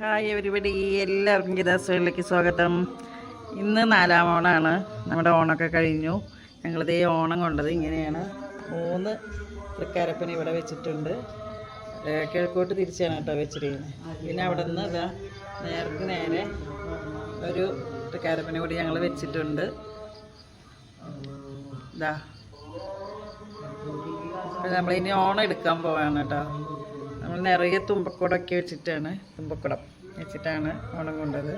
Hi everybody എല്ലാവർക്കും ഗീതാസുകളിലേക്ക് സ്വാഗതം. ഇന്ന് നാലാം ഓണമാണ് നമ്മുടെ ഓണമൊക്കെ കഴിഞ്ഞു. ഞങ്ങളിത് ഓണം കൊണ്ടത് ഇങ്ങനെയാണ്. മൂന്ന് തൃക്കാരപ്പന ഇവിടെ വെച്ചിട്ടുണ്ട്. കിഴക്കോട്ട് തിരിച്ചാണ് കേട്ടോ വെച്ചിരിക്കുന്നത്. പിന്നെ അവിടെ നിന്ന് ഇതാ നേർക്ക് നേരെ ഒരു തൃക്കാരപ്പന കൂടി ഞങ്ങൾ വെച്ചിട്ടുണ്ട്. ഇതാ നമ്മളിനി ഓണം എടുക്കാൻ പോവാണ് കേട്ടോ. നമ്മൾ നിറയെ തുമ്പക്കുടമൊക്കെ വെച്ചിട്ടാണ് തുമ്പക്കുടം വെച്ചിട്ടാണ് ഓണം കൊണ്ടത്.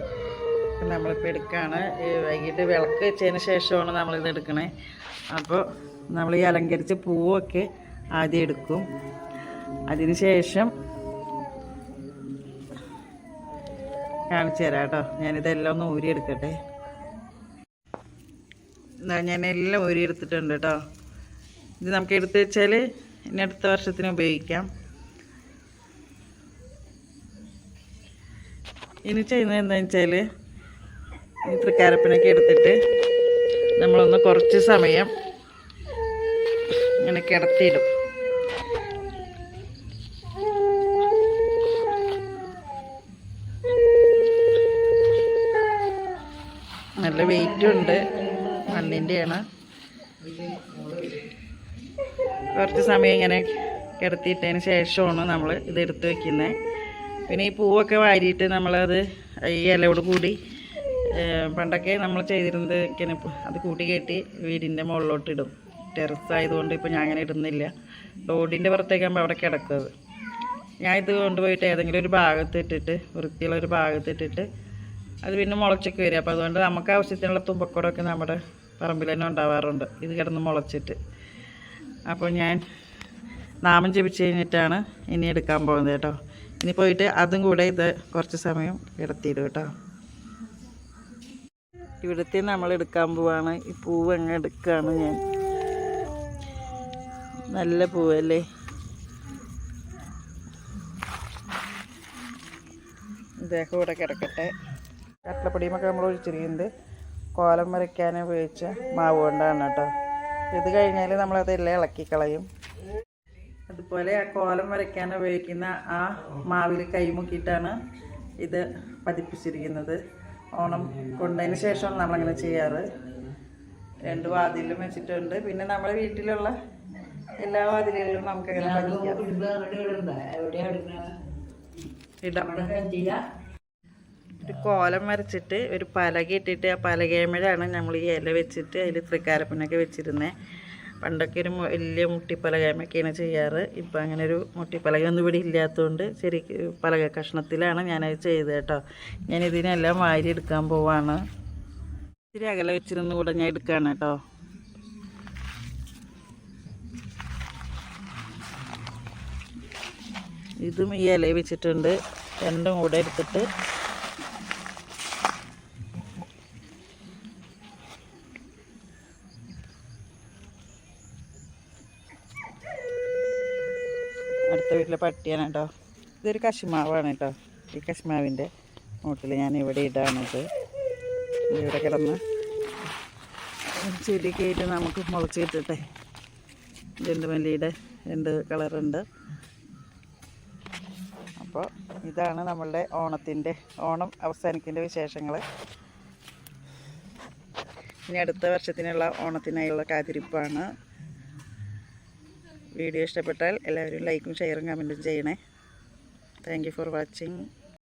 നമ്മളിപ്പോൾ എടുക്കുകയാണ് വൈകിട്ട് വിളക്ക് വെച്ചതിന് ശേഷമാണ് നമ്മളിത് എടുക്കണേ. അപ്പോൾ നമ്മൾ ഈ അലങ്കരിച്ച പൂവൊക്കെ ആദ്യം എടുക്കും. അതിന് ശേഷം കാണിച്ചു തരാം കേട്ടോ. ഞാനിതെല്ലാം ഒന്ന് ഊരി എടുക്കട്ടെ. എന്നാ ഞാൻ എല്ലാം ഊരി എടുത്തിട്ടുണ്ട് കേട്ടോ. ഇത് നമുക്ക് എടുത്തു വെച്ചാൽ ഇനി അടുത്ത വർഷത്തിന് ഉപയോഗിക്കാം. ഇനി ചെയ്യുന്നത് എന്താണെന്ന് വെച്ചാൽ ഈ തൃക്കാരപ്പനൊക്കെ എടുത്തിട്ട് നമ്മളൊന്ന് കുറച്ച് സമയം ഇങ്ങനെ കിടത്തിയിടും. നല്ല വെയിറ്റും ഉണ്ട് മണ്ണിന്റെയാണ് കുറച്ച് സമയം ഇങ്ങനെ കിടത്തിയിട്ടതിന് ശേഷമാണ് നമ്മൾ ഇത് എടുത്ത് വെക്കുന്നത് പിന്നെ ഈ പൂവൊക്കെ വാരിയിട്ട് നമ്മളത് ഈ ഇലയോട് കൂടി പണ്ടൊക്കെ നമ്മൾ ചെയ്തിരുന്നത് ഇങ്ങനെ അത് കൂട്ടി കെട്ടി വീടിന്റെ മുകളിലോട്ട് ഇടും. ടെറസ് ആയതുകൊണ്ട് ഇപ്പോൾ ഞാൻ അങ്ങനെ ഇടുന്നില്ല. റോഡിന്റെ പുറത്തേക്കാകുമ്പോൾ അവിടെ കിടക്കുന്നത് ഞാൻ ഇത് കൊണ്ടുപോയിട്ട് ഏതെങ്കിലും ഒരു ഭാഗത്ത് ഇട്ടിട്ട് വൃത്തിയുള്ള ഒരു ഭാഗത്ത് ഇട്ടിട്ട് അത് പിന്നെ മുളച്ചൊക്കെ വരും. അപ്പോൾ അതുകൊണ്ട് നമുക്ക് ആവശ്യത്തിനുള്ള തുമ്പക്കുടമൊക്കെ നമ്മുടെ പറമ്പിൽ തന്നെ ഉണ്ടാവാറുണ്ട്. ഇത് കിടന്ന് മുളച്ചിട്ട്. അപ്പോൾ ഞാൻ നാമം ജപിച്ച് കഴിഞ്ഞിട്ടാണ് ഇനി എടുക്കാൻ പോകുന്നത് കേട്ടോ. ഇനി പോയിട്ട് അതും കൂടെ ഇത് കുറച്ച് സമയം കിടത്തിയിടും കേട്ടോ. ഇവിടുത്തെ നമ്മൾ എടുക്കാൻ പോവാണ്. ഈ പൂവ് അങ്ങ് എടുക്കുകയാണ് ഞാൻ. നല്ല പൂവല്ലേ? ഇദ്ദേഹം ഇവിടെ കിടക്കട്ടെ. കട്ടപ്പൊടിയുമൊക്കെ നമ്മൾ ഒഴിച്ചിരിക്കുന്നത് കോലം വരയ്ക്കാൻ ഉപയോഗിച്ച മാവ് കൊണ്ടാണ് കേട്ടോ. ഇത് കഴിഞ്ഞാൽ നമ്മളതെല്ലാം ഇളക്കി കളയും. അതുപോലെ ആ കോലം വരയ്ക്കാൻ ഉപയോഗിക്കുന്ന ആ മാവിൽ കൈമുക്കിയിട്ടാണ് ഇത് പതിപ്പിച്ചിരിക്കുന്നത്. ഓണം കൊണ്ടതിന് ശേഷമാണ് നമ്മളങ്ങനെ ചെയ്യാറ്. രണ്ട് വാതിലും വെച്ചിട്ടുണ്ട്. പിന്നെ നമ്മുടെ വീട്ടിലുള്ള എല്ലാ വാതിലുകളിലും നമുക്കങ്ങനെ പതിക്കാം. ഇടാം. ഒരു കോലം വരച്ചിട്ട് ഒരു പലക ഇട്ടിട്ട് ആ പലകേമഴാണ് നമ്മൾ ഈ ഇല വെച്ചിട്ട് അതിൽ തൃക്കാരപ്പനൊക്കെ വെച്ചിരുന്നത് പണ്ടൊക്കെ ഒരു വലിയ മുട്ടിപ്പലകയമൊക്കെയാണ് ചെയ്യാറ്. ഇപ്പം അങ്ങനെ ഒരു മുട്ടിപ്പലക ഒന്നും ഇവിടെ ഇല്ലാത്തതുകൊണ്ട് ശരി പലക കഷ്ണത്തിലാണ് ഞാനത് ചെയ്തത് കേട്ടോ. ഞാൻ ഇതിനെല്ലാം വാരി എടുക്കാൻ പോവാണ്. ഇത്തിരി അകലെ വെച്ചിരുന്ന് കൂടെ ഞാൻ എടുക്കുകയാണ് കേട്ടോ. ഇതും ഈ ഇല വെച്ചിട്ടുണ്ട്. രണ്ടും കൂടെ എടുത്തിട്ട് അടുത്ത വീട്ടിലെ പട്ടിയാണ് കേട്ടോ. ഇതൊരു കശുമാവാണ് കേട്ടോ. ഈ കശുമാവിന്റെ മൂട്ടിൽ ഞാൻ ഇവിടെ ഇടാണത്. ഇവിടെ കിടന്ന് ചെടി കയറ്റി നമുക്ക് മുളച്ച് കിട്ടട്ടെ. രണ്ട് മല്ലിയുടെ? രണ്ട് കളറുണ്ട് അപ്പോൾ ഇതാണ് നമ്മളുടെ ഓണത്തിന്റെ ഓണം അവസാനിക്കേണ്ട വിശേഷങ്ങൾ. ഇനി അടുത്ത വർഷത്തിനുള്ള ഓണത്തിനായുള്ള കാത്തിരിപ്പാണ്. വീഡിയോ ഇഷ്ടപ്പെട്ടാൽ എല്ലാവരും ലൈക്കും ഷെയറും കമന്റും ചെയ്യണേ. Thank for watching